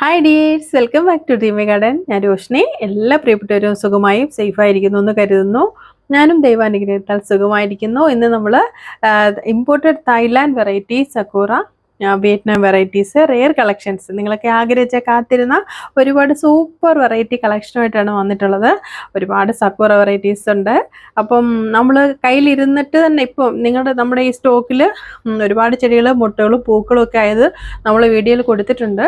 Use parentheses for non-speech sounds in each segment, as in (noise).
Hi dears welcome back to Teemi garden ഞാൻ രോഷിനി എല്ലാ പ്രിയപ്പെട്ടവരും സുഖമായും സേഫായിരിക്കുന്നു എന്ന് കരുതുന്നു. ഞാനും ദൈവാനുഗ്രഹത്താൽ സുഖമായിരിക്കുന്നു. ഇന്ന് നമ്മൾ imported Thailand variety sakura Vietnam varieties rare collections നിങ്ങളൊക്കെ ആഗ്രഹിച്ച കാത്തിരുന്ന ഒരുപാട് സൂപ്പർ വെറൈറ്റി കളക്ഷനുമായിട്ടാണ് വന്നിട്ടുള്ളത്. ഒരുപാട് സക്കൂറ വെറൈറ്റീസ് ഉണ്ട്. അപ്പം നമ്മൾ കയ്യിലിരുന്നിട്ട് തന്നെ ഇപ്പം നിങ്ങളുടെ നമ്മുടെ ഈ സ്റ്റോക്കിൽ ഒരുപാട് ചെടികൾ മുട്ടകളും പൂക്കളും ഒക്കെ ആയത് നമ്മൾ വീഡിയോയിൽ കൊടുത്തിട്ടുണ്ട്.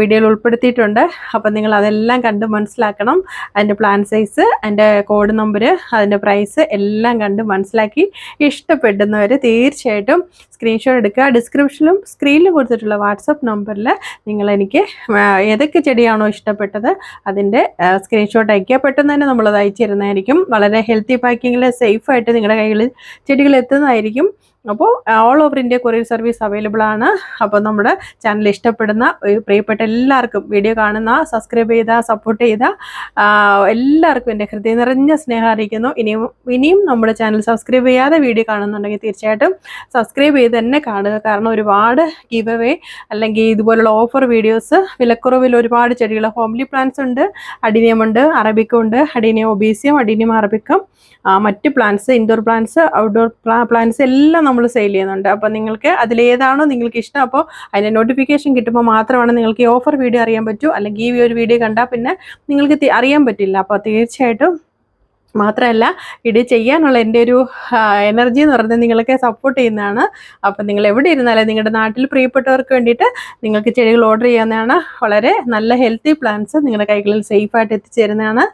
വീഡിയോയിൽ ഉൾപ്പെടുത്തിയിട്ടുണ്ട്. അപ്പം നിങ്ങൾ അതെല്ലാം കണ്ട് മനസ്സിലാക്കണം. അതിന്റെ പ്ലാൻ സൈസ് അതിന്റെ കോഡ് നമ്പർ അതിന്റെ പ്രൈസ് എല്ലാം കണ്ട് മനസ്സിലാക്കി ഇഷ്ടപ്പെടുന്നവർ തീർച്ചയായിട്ടും സ്ക്രീൻഷോട്ട് എടുക്കുക. ഡിസ്ക്രിപ്ഷനിലും സ്ക്രീനിൽ കൊടുത്തിട്ടുള്ള വാട്സപ്പ് നമ്പറിൽ നിങ്ങൾ എനിക്ക് ഏതൊക്കെ ചെടിയാണോ ഇഷ്ടപ്പെട്ടത് അതിന്റെ സ്ക്രീൻഷോട്ട് അയക്കുക പെട്ടെന്ന് തന്നെ നമ്മളത് അയച്ചു തരുന്നതായിരിക്കും. വളരെ ഹെൽത്തി പാക്കിങ്ങിൽ സേഫായിട്ട് നിങ്ങളുടെ കയ്യിൽ ചെടികൾ എത്തുന്നതായിരിക്കും. അപ്പോൾ all over India courier service available ആണ്. അപ്പോൾ നമ്മുടെ ചാനൽ ഇഷ്ടപ്പെടുന്ന പ്രിയപ്പെട്ട എല്ലാവർക്കും വീഡിയോ കാണുന്ന സബ്സ്ക്രൈബ് ചെയ്ത സപ്പോർട്ട് ചെയ്ത എല്ലാവർക്കും എന്റെ ഹൃദയം നിറഞ്ഞ സ്നേഹം അറിയിക്കുന്നു. ഇനിയും ഇനിയും നമ്മുടെ ചാനൽ സബ്സ്ക്രൈബ് ചെയ്യാതെ വീഡിയോ കാണുന്നുണ്ടെങ്കിൽ തീർച്ചയായിട്ടും സബ്സ്ക്രൈബ് ചെയ്ത് തന്നെ കാണുക. കാരണം ഒരുപാട് ഗീവ് അവേ അല്ലെങ്കിൽ ഇതുപോലുള്ള ഓഫർ വീഡിയോസ് വിലക്കുറവിൽ ഒരുപാട് ചെടികൾ ഹോംലി പ്ലാന്റ്സ് ഉണ്ട് അഡിനിയമുണ്ട് അറബിക്കം ഉണ്ട് അഡിനിയം ഒബീസിയം അഡിനിയം അറബിക്കും മറ്റ് plants indoor plants outdoor plants എല്ലാം നമ്മൾ സെയിൽ ചെയ്യുന്നുണ്ട്. അപ്പോൾ നിങ്ങൾക്ക് അതിലേതാണോ നിങ്ങൾക്ക് ഇഷ്ടം അപ്പോൾ അതിന്റെ നോട്ടിഫിക്കേഷൻ കിട്ടുമ്പോൾ മാത്രമാണ് നിങ്ങൾക്ക് ഈ ഓഫർ വീഡിയോ അറിയാൻ പറ്റൂ. അല്ലെങ്കിൽ ഈ ഒരു വീഡിയോ കണ്ടാൽ പിന്നെ നിങ്ങൾക്ക് അറിയാൻ പറ്റില്ല. അപ്പോൾ തീർച്ചയായിട്ടും മാത്രമല്ല ഇത് ചെയ്യാനുള്ള എന്റെ ഒരു എനർജി എന്ന് പറയുന്നത് നിങ്ങളൊക്കെ സപ്പോർട്ട് ചെയ്യുന്നതാണ്. അപ്പം നിങ്ങൾ എവിടെ ഇരുന്നാലും നിങ്ങളുടെ നാട്ടിൽ പ്രിയപ്പെട്ടവർക്ക് വേണ്ടിയിട്ട് നിങ്ങൾക്ക് ചെടികൾ ഓർഡർ ചെയ്യാവുന്നതാണ്. വളരെ നല്ല ഹെൽത്തി പ്ലാന്റ്സ് നിങ്ങളുടെ കൈകളിൽ സേഫായിട്ട് എത്തിച്ചേരുന്നതാണ്.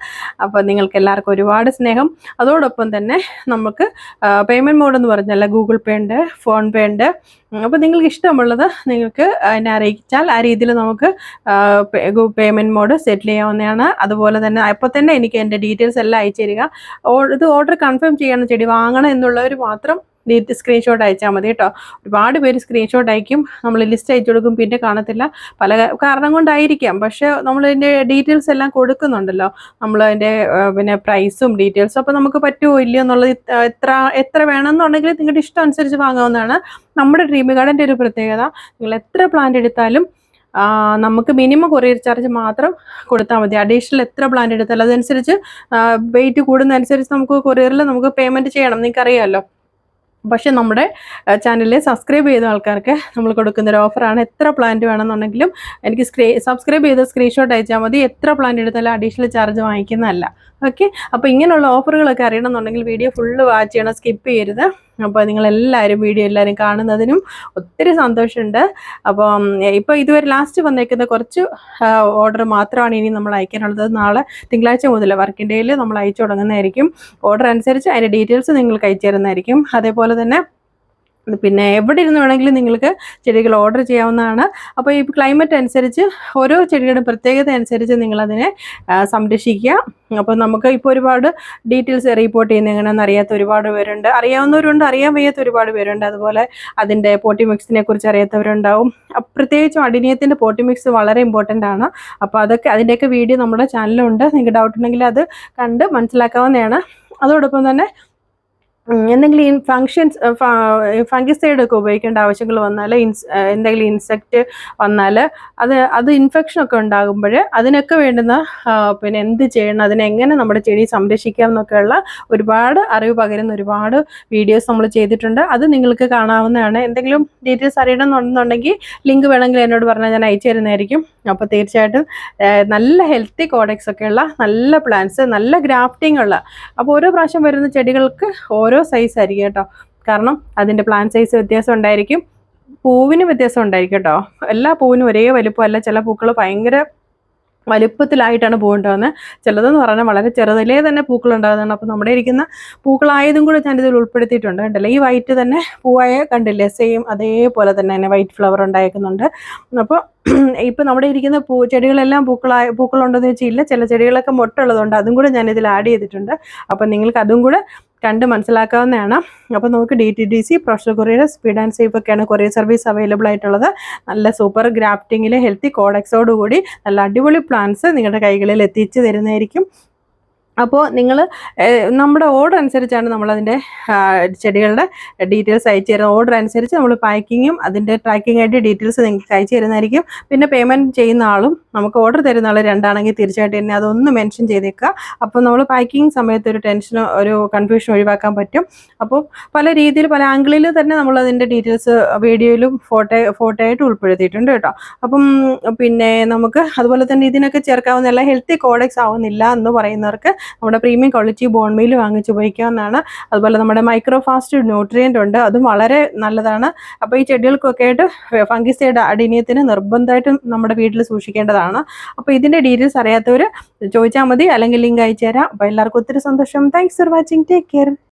അപ്പോൾ നിങ്ങൾക്ക് എല്ലാവർക്കും ഒരുപാട് സ്നേഹം. അതോടൊപ്പം തന്നെ നമുക്ക് പേയ്മെന്റ് മോഡ് എന്ന് പറഞ്ഞാൽ ഗൂഗിൾ പേ ഉണ്ട് ഫോൺ പേ ഉണ്ട്. അപ്പോൾ നിങ്ങൾക്ക് ഇഷ്ടമുള്ളത് നിങ്ങൾക്ക് എന്നെ അറിയിച്ചാൽ ആ രീതിയിൽ നമുക്ക് പേയ്മെന്റ് മോഡ് സെറ്റിൽ ചെയ്യാവുന്നതാണ്. അതുപോലെ തന്നെ അപ്പോൾ തന്നെ എനിക്ക് എന്റെ ഡീറ്റെയിൽസ് എല്ലാം അയച്ചു തരിക. ഇത് ഓർഡർ കൺഫേം ചെയ്യണം ചെടി. വാങ്ങണം എന്നുള്ളവർ മാത്രം സ്ക്രീൻഷോട്ട് അയച്ചാൽ മതി കേട്ടോ. ഒരുപാട് പേര് സ്ക്രീൻഷോട്ട് അയക്കും. നമ്മൾ ലിസ്റ്റ് അയച്ചു കൊടുക്കും. പിന്നെ കാണത്തില്ല. പല കാരണം കൊണ്ടായിരിക്കാം. പക്ഷേ നമ്മൾ ഇതിന്റെ ഡീറ്റെയിൽസ് എല്ലാം കൊടുക്കുന്നുണ്ടല്ലോ. നമ്മൾ അതിന്റെ പിന്നെ പ്രൈസും ഡീറ്റെയിൽസും അപ്പോൾ നമുക്ക് പറ്റുമോ ഇല്ലയോ എന്നുള്ളത് എത്ര എത്ര വേണമെന്നുണ്ടെങ്കിൽ നിങ്ങളുടെ ഇഷ്ടം അനുസരിച്ച് വാങ്ങാവുന്നതാണ്. നമ്മുടെ ഡ്രീം ഗാർഡന്റെ ഒരു പ്രത്യേകത. നിങ്ങൾ എത്ര പ്ലാന്റ് എടുത്താലും നമുക്ക് മിനിമം കൊറിയർ ചാർജ് മാത്രം കൊടുത്താൽ മതി. അഡീഷണൽ എത്ര പ്ലാന്റ് എടുത്താലും അതനുസരിച്ച് വെയിറ്റ് കൂടുന്നതനുസരിച്ച് നമുക്ക് കൊറിയറിൽ നമുക്ക് പേയ്മെന്റ് ചെയ്യണം. നിങ്ങൾക്കറിയാമല്ലോ പക്ഷേ നമ്മുടെ ചാനലിൽ സബ്സ്ക്രൈബ് ചെയ്ത ആൾക്കാർക്ക് നമ്മൾ കൊടുക്കുന്ന ഒരു ഓഫറാണ് എത്ര പ്ലാന്റ് വേണമെന്നുണ്ടെങ്കിലും എനിക്ക് സ്ക്രീ സബ്സ്ക്രൈബ് ചെയ്ത് സ്ക്രീൻഷോട്ട് അയച്ചാൽ മതി. എത്ര പ്ലാന്റ് എടുത്താലും അഡീഷണൽ ചാർജ് വാങ്ങിക്കുന്നതല്ല. ഓക്കെ അപ്പോൾ ഇങ്ങനെയുള്ള ഓഫറുകളൊക്കെ അറിയണമെന്നുണ്ടെങ്കിൽ വീഡിയോ ഫുള്ള് വാച്ച് ചെയ്യണം. സ്കിപ്പ് ചെയ്യരുത്. അപ്പോൾ നിങ്ങളെല്ലാവരും വീഡിയോ എല്ലാവരും കാണുന്നതിനും ഒത്തിരി സന്തോഷമുണ്ട്. അപ്പം ഇപ്പോൾ ഇതുവരെ ലാസ്റ്റ് വന്നേക്കുന്ന കുറച്ച് ഓർഡർ മാത്രമാണ് ഇനി നമ്മൾ അയക്കാനുള്ളത്. നാളെ തിങ്കളാഴ്ച മുതൽ വർക്കിംഗ് നമ്മൾ അയച്ചു തുടങ്ങുന്നതായിരിക്കും. ഓർഡർ അനുസരിച്ച് അതിന്റെ ഡീറ്റെയിൽസ് നിങ്ങൾക്ക് അയച്ചു തരുന്നതായിരിക്കും. അതേപോലെ തന്നെ പിന്നെ എവിടെ ഇരുന്ന് വേണമെങ്കിലും നിങ്ങൾക്ക് ചെടികൾ ഓർഡർ ചെയ്യാവുന്നതാണ്. അപ്പോൾ ഈ ക്ലൈമറ്റ് അനുസരിച്ച് ഓരോ ചെടികളുടെ പ്രത്യേകത അനുസരിച്ച് നിങ്ങളതിനെ സംരക്ഷിക്കുക. അപ്പോൾ നമുക്ക് ഇപ്പോൾ ഒരുപാട് ഡീറ്റെയിൽസ് റിപ്പോർട്ട് ചെയ്യുന്ന എങ്ങനെയാണെന്ന് അറിയാത്ത ഒരുപാട് പേരുണ്ട്. അറിയാവുന്നവരുണ്ട് അറിയാൻ വയ്യാത്ത ഒരുപാട് പേരുണ്ട്. അതുപോലെ അതിന്റെ പോട്ടി മിക്സിനെ കുറിച്ച് അറിയാത്തവരുണ്ടാവും. പ്രത്യേകിച്ചും അടിനീയത്തിന്റെ പോട്ടി മിക്സ് വളരെ ഇമ്പോർട്ടന്റ് ആണ്. അപ്പോൾ അതൊക്കെ അതിന്റെയൊക്കെ വീഡിയോ നമ്മുടെ ചാനലുണ്ട് നിങ്ങൾക്ക് ഡൗട്ട് ഉണ്ടെങ്കിൽ അത് കണ്ട് മനസ്സിലാക്കാവുന്നതാണ്. അതോടൊപ്പം തന്നെ എന്തെങ്കിലും ഇൻ ഫങ്ഷൻസ് ഫംഗിസൈഡ് ഒക്കെ ഉപയോഗിക്കേണ്ട ആവശ്യങ്ങൾ വന്നാൽ ഇൻസ് എന്തെങ്കിലും ഇൻസെക്റ്റ് വന്നാൽ അത് അത് ഇൻഫെക്ഷൻ ഒക്കെ ഉണ്ടാകുമ്പോൾ അതിനൊക്കെ വേണ്ടുന്ന പിന്നെ എന്ത് ചെയ്യണം അതിനെങ്ങനെ നമ്മുടെ ചെടി സംരക്ഷിക്കാം എന്നൊക്കെയുള്ള ഒരുപാട് അറിവ് പകരുന്ന ഒരുപാട് വീഡിയോസ് നമ്മൾ ചെയ്തിട്ടുണ്ട്. അത് നിങ്ങൾക്ക് കാണാവുന്നതാണ്. എന്തെങ്കിലും ഡീറ്റെയിൽസ് അറിയണമെന്നുണ്ടെന്നുണ്ടെങ്കിൽ ലിങ്ക് വേണമെങ്കിൽ എന്നോട് പറഞ്ഞാൽ ഞാൻ അയച്ചു തരുന്നതായിരിക്കും. അപ്പോൾ തീർച്ചയായിട്ടും നല്ല ഹെൽത്തി കോഡക്സ് ഒക്കെയുള്ള നല്ല പ്ലാന്റ്സ് നല്ല ഗ്രാഫ്റ്റിംഗ് ഉള്ള അപ്പോൾ ഓരോ പ്രാവശ്യം വരുന്ന ചെടികൾക്ക് ഓരോ സൈസ് ആയിരിക്കും കേട്ടോ. കാരണം അതിന്റെ പ്ലാൻ സൈസ് വ്യത്യാസം ഉണ്ടായിരിക്കും. പൂവിന് വ്യത്യാസം ഉണ്ടായിരിക്കും കേട്ടോ. എല്ലാ പൂവിനും ഒരേ വലുപ്പമല്ല ചില പൂക്കൾ ഭയങ്കര വലുപ്പത്തിലായിട്ടാണ് പൂവുണ്ടാകുന്നത് ചിലതെന്ന് പറഞ്ഞാൽ വളരെ ചെറുതിലേ തന്നെ പൂക്കൾ ഉണ്ടാകുന്നതാണ് അപ്പോൾ നമ്മുടെ ഇരിക്കുന്ന പൂക്കളായതും കൂടെ ഞാൻ ഇതിൽ ഉൾപ്പെടുത്തിയിട്ടുണ്ട് കണ്ടല്ലേ? ഈ വൈറ്റ് തന്നെ പൂവായ കണ്ടില്ലേ? സെയിം അതേപോലെ തന്നെ തന്നെ വൈറ്റ് ഫ്ലവർ ഉണ്ടായിരിക്കുന്നുണ്ട് അപ്പോൾ (clears throat) ഇപ്പം നമ്മുടെ ഇരിക്കുന്ന പൂ ചെടികളെല്ലാം പൂക്കളായ പൂക്കളുണ്ടെന്ന് ഇല്ല ചില ചെടികളൊക്കെ മുട്ടുള്ളതുകൊണ്ട് അതും കൂടെ ഇതിൽ ആഡ് ചെയ്തിട്ടുണ്ട്. അപ്പം നിങ്ങൾക്ക് അതും കൂടെ കണ്ട് മനസ്സിലാക്കാവുന്നതാണ്. അപ്പോൾ നമുക്ക് D T D C professional courier speed and safe ഒക്കെയാണ് കൊറിയർ സർവീസ് അവൈലബിൾ ആയിട്ടുള്ളത്. നല്ല സൂപ്പർ ഗ്രാഫ്റ്റിങ്ങിൽ ഹെൽത്തി കോഡക്സോടുകൂടി നല്ല അടിപൊളി പ്ലാൻസ് നിങ്ങളുടെ കൈകളിൽ എത്തിച്ച് തരുന്നതായിരിക്കും. അപ്പോൾ നിങ്ങൾ നമ്മുടെ ഓർഡർ അനുസരിച്ചാണ് നമ്മളതിന്റെ ചെടികളുടെ ഡീറ്റെയിൽസ് അയച്ചു തരുന്നത്. ഓർഡർ അനുസരിച്ച് നമ്മൾ പാക്കിങ്ങും അതിന്റെ ട്രാക്കിംഗ് ആയിട്ട് ഡീറ്റെയിൽസ് നിങ്ങൾക്ക് അയച്ചു തരുന്നതായിരിക്കും. പിന്നെ പേയ്മെന്റ് ചെയ്യുന്ന ആളും നമുക്ക് ഓർഡർ തരുന്ന ആൾ രണ്ടാണെങ്കിൽ തീർച്ചയായിട്ടും തന്നെ അതൊന്ന് മെൻഷൻ ചെയ്തേക്കുക. അപ്പോൾ നമ്മൾ പാക്കിംഗ് സമയത്ത് ഒരു ടെൻഷനോ ഒരു കൺഫ്യൂഷൻ ഒഴിവാക്കാൻ പറ്റും. അപ്പോൾ പല രീതിയിൽ പല ആംഗിളിൽ തന്നെ നമ്മൾ അതിന്റെ ഡീറ്റെയിൽസ് വീഡിയോയിലും ഫോട്ടോ ഫോട്ടോ ആയിട്ട് ഉൾപ്പെടുത്തിയിട്ടുണ്ട് കേട്ടോ. അപ്പം പിന്നെ നമുക്ക് അതുപോലെ തന്നെ ഇതിനൊക്കെ ചേർക്കാവുന്ന എല്ലാ ഹെൽത്തി കോഡക്സ് ആവുന്നില്ല എന്ന് പറയുന്നവർക്ക് നമ്മുടെ പ്രീമിയം ക്വാളിറ്റി ബോൺമെയിൽ വാങ്ങിച്ച് ഉപയോഗിക്കാവുന്നതാണ്. അതുപോലെ നമ്മുടെ മൈക്രോ ഫാസ്റ്റ് ന്യൂട്രിയന്റ് ഉണ്ട് അതും വളരെ നല്ലതാണ്. അപ്പോൾ ഈ ചെടികൾക്കൊക്കെ ആയിട്ട് ഫംഗിസൈഡ് അടിനീയത്തിന് നിർബന്ധമായിട്ടും നമ്മുടെ വീട്ടിൽ സൂക്ഷിക്കേണ്ടതാണ്. അപ്പോൾ ഇതിന്റെ ഡീറ്റെയിൽസ് അറിയാത്തവർ ചോദിച്ചാൽ മതി അല്ലെങ്കിൽ ലിങ്ക് അയച്ചു തരാം അപ്പോൾ എല്ലാവർക്കും ഒത്തിരി സന്തോഷം. Thanks for watching take care